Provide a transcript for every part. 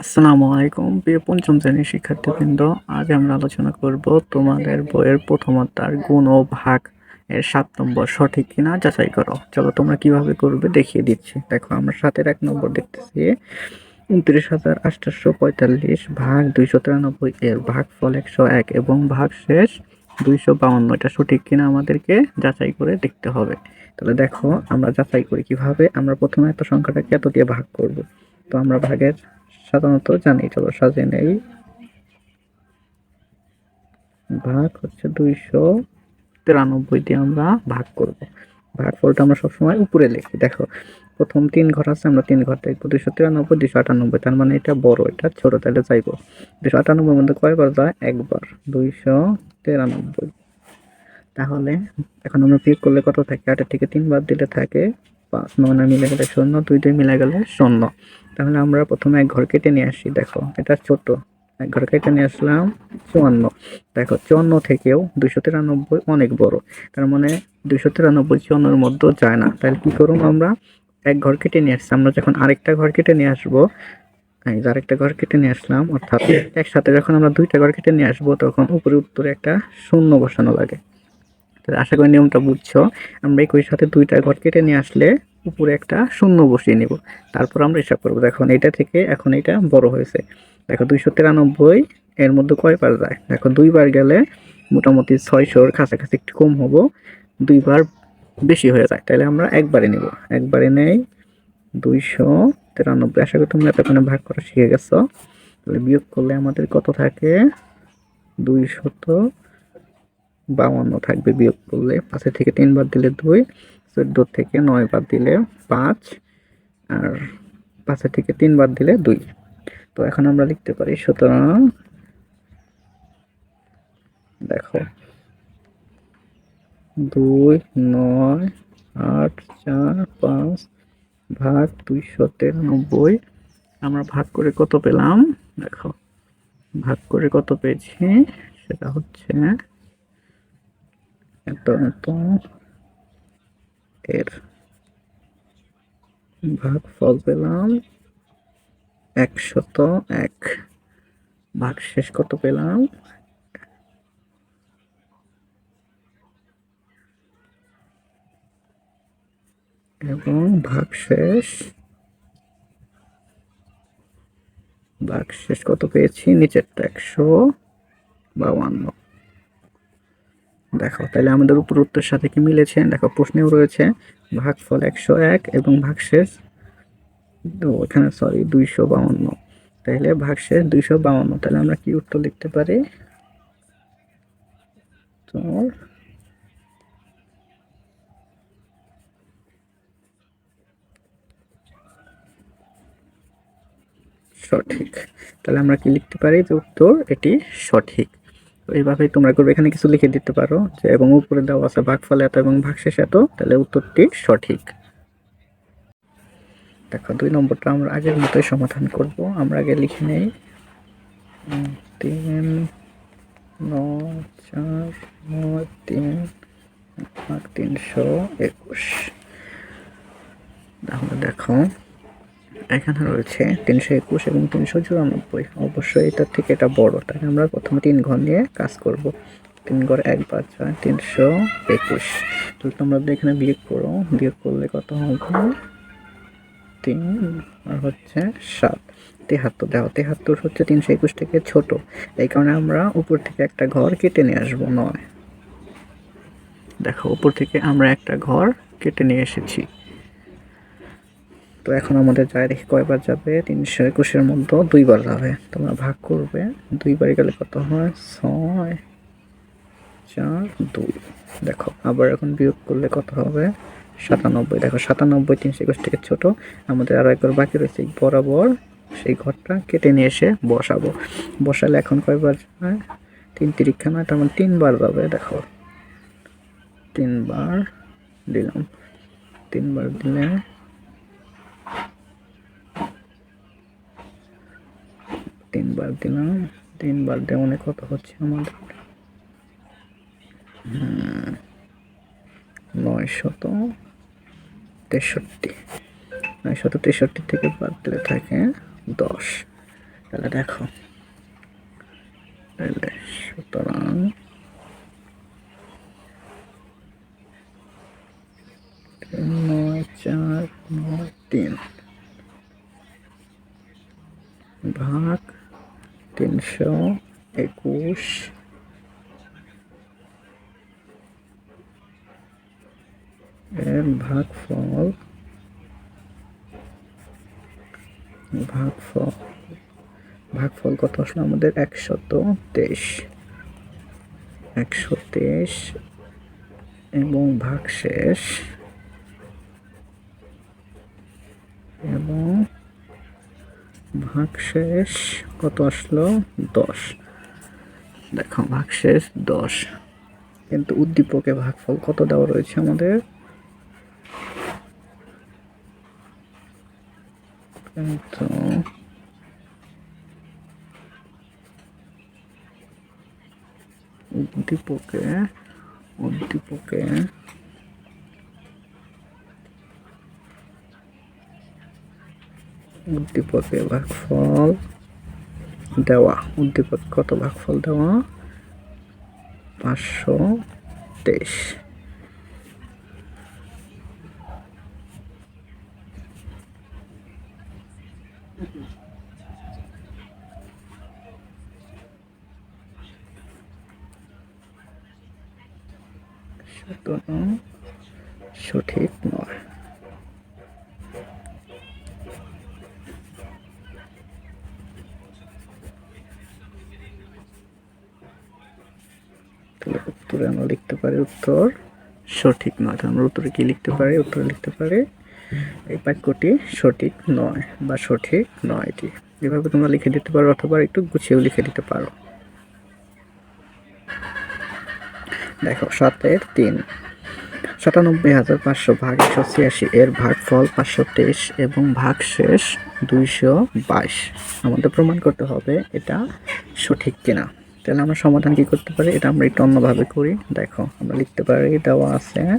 আসসালামু আলাইকুম, প্রিয় পঞ্চম শ্রেণির শিক্ষার্থীবৃন্দ। আজ আমরা আলোচনা করব তোমাদের বইয়ের প্রথম অধ্যায় গুণ ও ভাগ এর সাত নম্বর সঠিক কিনা যাচাই করো। চলো তোমরা কীভাবে করবে দেখিয়ে দিচ্ছি। দেখো, আমরা সাতের এক নম্বর দেখতেছি। উনত্রিশ হাজার আটশো পঁয়তাল্লিশ ভাগ দুইশো তিরানব্বই এর ভাগ ফল একশো এক এবং ভাগ শেষ দুইশো বাউন্ন। এটা সঠিক কিনা আমাদেরকে যাচাই করে দেখতে হবে। তাহলে দেখো, আমরা যাচাই করি কীভাবে। আমরা প্রথমে এত সংখ্যাটাকে এত দিয়ে ভাগ করব। তো আমরা ভাগের সাধারণত জানি চলো সাজিয়ে নেই। ভাগ হচ্ছে দুইশো তিরানব্বই দিয়ে আমরা ভাগ করব। ভাগ ফলটা আমরা সবসময় উপরে লিখি। দেখো, প্রথম তিন ঘর আছে, আমরা তিন ঘর দেখব। দুইশো তিরানব্বই দুশো আটানব্বই, তার মানে এটা বড়, এটা ছোট, তাহলে যাইবো। দুশো আটানব্বই মধ্যে কয়বার যায়? একবার। দুইশো তিরানব্বই। তাহলে এখন আমরা পিক করলে কত থাকে? আটের থেকে তিনবার দিলে থাকে পাঁচ নয় নয় মিলে গেলে শূন্য, দুই দুই মিলে গেলে শূন্য। তাহলে আমরা প্রথমে এক ঘর কেটে নিয়ে আসি, দেখো। এটা ছোট। এক ঘর কেটে নিয়ে আসলাম চুয়ান্ন। দেখো, চুয়ান্ন থেকেও দুইশো তিরানব্বই অনেক বড়। তার মানে দুশো তিরানব্বই চুয়ান্নর মধ্যেও যায় না। তাহলে কি করুন আমরা এক ঘর কেটে নিয়ে আসছি। আমরা যখন আরেকটা ঘর কেটে নিয়ে আসব, এই যে আরেকটা ঘর কেটে নিয়ে আসলাম, অর্থাৎ একসাথে যখন আমরা দুইটা ঘর কেটে নিয়ে আসব, তখন উপরে উত্তরে একটা শূন্য বসানো লাগে। তাহলে আশা করি নিয়মটা বুঝছ। আমরা একই সাথে দুইটা ঘর কেটে নিয়ে আসলে উপরে একটা শূন্য বসিয়ে নিব। তারপর আমরা হিসাব করব, দেখো এটা থেকে এখন এটা বড় হয়েছে। দেখো দুইশো তিরানব্বই, এর মধ্যে কয়বার যায়? দেখো দুইবার গেলে মোটামুটি ছয়শোর কাছাকাছি একটু কম হব দুইবার বেশি হয়ে যায়। তাহলে আমরা একবারে নিব। একবারে নেই, দুইশো তিরানব্বই। আশা করি তোমরা এতক্ষণে ভাগ করা শিখে গেছো। তাহলে বিয়োগ করলে আমাদের কত থাকে? দুইশত বাউন্ন থাকবে বিয়োগ করলে। পাঁচের থেকে তিনবার দিলে দুই। চোদ্দ থেকে নয় বার দিলে পাঁচ আর পাঁচের থেকে তিনবার দিলে দুই। তো এখন আমরা লিখতে পারি, সুতরাং দেখো, দুই, নয়, আট, চার, পাঁচ ভাগ দুইশো তিরানব্বই, আমরা ভাগ করে কত পেলাম? দেখো, ভাগ করে কত পেয়েছি? সেটা হচ্ছে এত এত এর ভাগ ফল পেলাম একশত এক। ভাগ শেষ কত পেলাম? এবং ভাগ শেষ। ভাগ শেষ কত পেয়েছি? নিচেরটা একশো বাউান্ন দেখো তাহলে আমাদের উপর উত্তর সাথে কি মিলেছে? দেখো, প্রশ্নেও রয়েছে ভাগফল একশো এক এবং ভাগশেষ এখানে সরি দুইশো বাউন্ন। তাহলে ভাগশেষ দুইশো বাউন্ন। তাহলে আমরা কি উত্তর লিখতে পারি? তো সঠিক। তাহলে আমরা কি লিখতে পারি যে উত্তর এটি সঠিক? তো এইভাবেই তোমরা করবে। এখানে কিছু লিখে দিতে পারো যে, এবং উপরে দেওয়া আছে ভাগফল এত এবং ভাগশেষ এত, তাহলে উত্তরটি সঠিক। দেখো, দুই নম্বরটা আমরা আগের মতোই সমাধান করব। আমরা আগে লিখে নেই। তিন নয় চার, নয়, তিন তিনশো একুশ। তাহলে দেখো এখানে রয়েছে তিনশো একুশ এবং তিনশো চুরানব্বই। অবশ্যই এটার থেকে এটা বড়। তাই আমরা প্রথমে তিন ঘর নিয়ে কাজ করব। তিন ঘর একবার ছয় তিনশো একুশ। তাহলে তোমরা এখানে বিয়োগ করো, বিয়োগ করলে কত হবে? তিন আর হচ্ছে সাত। তেহাত্তর। দেখো, তেহাত্তর হচ্ছে তিনশো একুশ থেকে ছোট। এই কারণে আমরা উপর থেকে একটা ঘর কেটে নিয়ে আসব নয়। দেখো, উপর থেকে আমরা একটা ঘর কেটে নিয়ে এসেছি। তো এখন আমাদের যায় দেখি কয়বার যাবে? তিনশো একুশের মধ্যে দুইবার যাবে। তোমরা ভাগ করবে। দুইবার গেলে কত হয়? ছয়, চার, দুই। দেখো, আবার এখন বিয়োগ করলে কত হবে? সাতানব্বই। দেখো, সাতানব্বই, তিনশো একুশ থেকে ছোট। আমাদের আরও একবার বাকি রয়েছে। বরাবর সেই ঘরটা কেটে নিয়ে এসে বসাবো। বসালে এখন কয়বার যায়? তিন তিরিক্ষা নয়, তার মানে তিনবার যাবে। দেখো, তিনবার দিলাম। তিনবার দিলে তিনবার দিলাম। তিনবার দেওয়ানে কত হচ্ছে আমাদের? হুম, নয়শত তেষট্টি। নয়শত তেষট্টি থেকে বাদ দিলে থাকে দশ। তাহলে দেখো তাহলে সুতরাং নয় চার নয় তিন। তিনশো একুশ। এর ভাগফল ভাগফল ভাগফল কত আসলে? আমাদের একশত তেইশ। একশো তেইশ এবং ভাগশেষ। এবং ভাগশেষ কত আসলো? দশ। দেখো ভাগশেষ দশ। কিন্তু উদ্দীপকে ভাগফল কত দেওয়া রয়েছে আমাদের? উদ্দীপকে উদ্দীপকে উদ্দীপকে ভাগফল দেওয়া। উদ্দীপক কত ভাগফল দেওয়া? পাঁচশো তেইশ। সঠিক নয়। তাহলে উত্তরে আমরা লিখতে পারি উত্তর। সঠিক নয়, তাহলে আমরা উত্তরে কি লিখতে পারি? উত্তরে লিখতে পারি এই বাক্যটি সঠিক নয় বা সঠিক নয় এটি এভাবে তোমরা লিখে দিতে পারো অথবা একটু গুছিয়েও লিখে দিতে পারো। দেখো, সাতের তিন। সাতানব্বই হাজার পাঁচশো ভাগ একশো ছিয়াশি, এর ভাগফল পাঁচশো তেইশ এবং ভাগ শেষ দুইশো বাইশ। আমাদের প্রমাণ করতে হবে এটা সঠিক কিনা। তাহলে আমরা সমাধান কি করতে পারি? এটা আমরা একটু অন্যভাবে করি। দেখো, আমরা লিখতে পারি, দেওয়া আছে।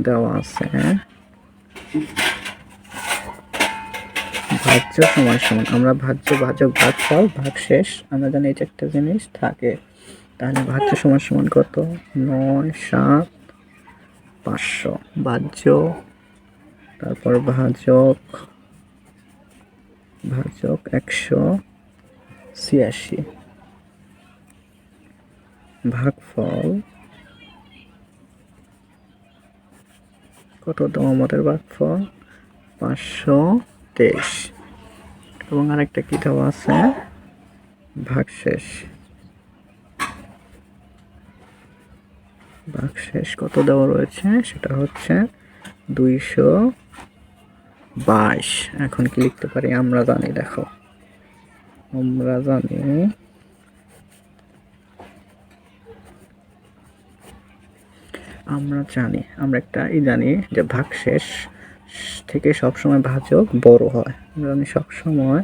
দেওয়া আছে। ভাজ্য সমান সমান। আমরা ভাজ্য ভাজক ভাগ ফল ভাগ শেষ। আমরা জানি এই একটা জিনিস থাকে। তাহলে ভাজ্য সমান সমান কত? নয়, সাত, পাঁচশো। ভাজ্য, তারপর ভাজক। ভাজক একশো ছিয়াশি। ভাগফল কত দাম আমাদের ভাগফল? পাঁচশো তেইশ। এবং আরেকটা কি আছে, ভাগশেষ। ভাগশেষ কত দেওয়া রয়েছে? সেটা হচ্ছে দুইশো বাইশ। এখন কি লিখতে পারি? আমরা জানি দেখো। আমরা জানি আমরা জানি আমরা একটা ই জানি যে ভাগশেষ থেকে সবসময় ভাজক বড় হয়। আমরা জানি সবসময়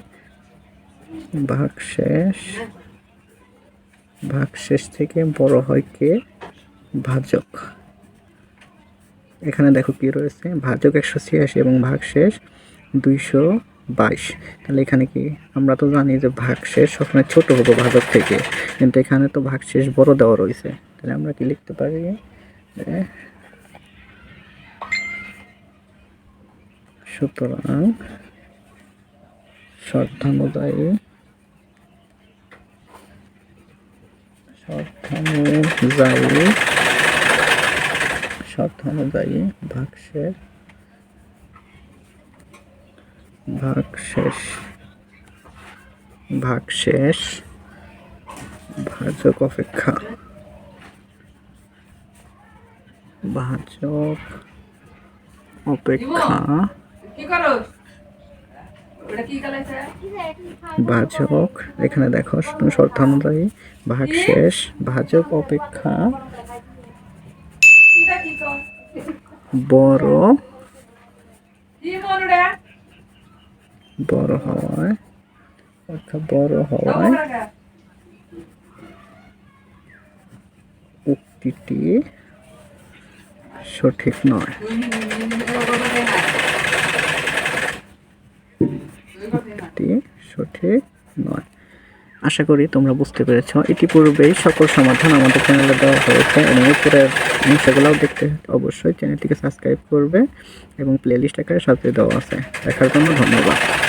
ভাগশেষ ভাগশেষ থেকে বড় হয় কে? ভাজক এখানে দেখো কি রয়েছে? ভাজক একশো ছিয়াশি এবং ভাগশেষ দুইশো বাইশ। তাহলে এখানে কি? আমরা তো জানি যে ভাগশেষ সবসময় ছোট হব ভাজক থেকে। কিন্তু এখানে তো ভাগশেষ বড় দেওয়া রয়েছে। তাহলে আমরা কি লিখতে পারি? সুতরাং শর্তানুযায়ী শর্তানুযায়ী শর্তানুযায়ী ভাগশেষ ভাগশেষ ভাগশেষ ভাজক অপেক্ষা ভাজক অপেক্ষা ভাজক এখানে দেখো শর্ত অনুযায়ী ভাগশেষ ভাজক অপেক্ষা বড় বড় হওয়ায় অর্থাৎ বড় হওয়ায় উক্তিটি সঠিক নয় সঠিক নয় আশা করি তোমরা বুঝতে পেরেছ। ইতিপূর্বেই সকল সমাধান আমাদের চ্যানেলে দেওয়া হয়েছে এবং উপরের অংশগুলোও দেখতে অবশ্যই চ্যানেলটিকে সাবস্ক্রাইব করবে এবং প্লেলিস্ট আকারে সাথে দেওয়া আছে। দেখার জন্য ধন্যবাদ।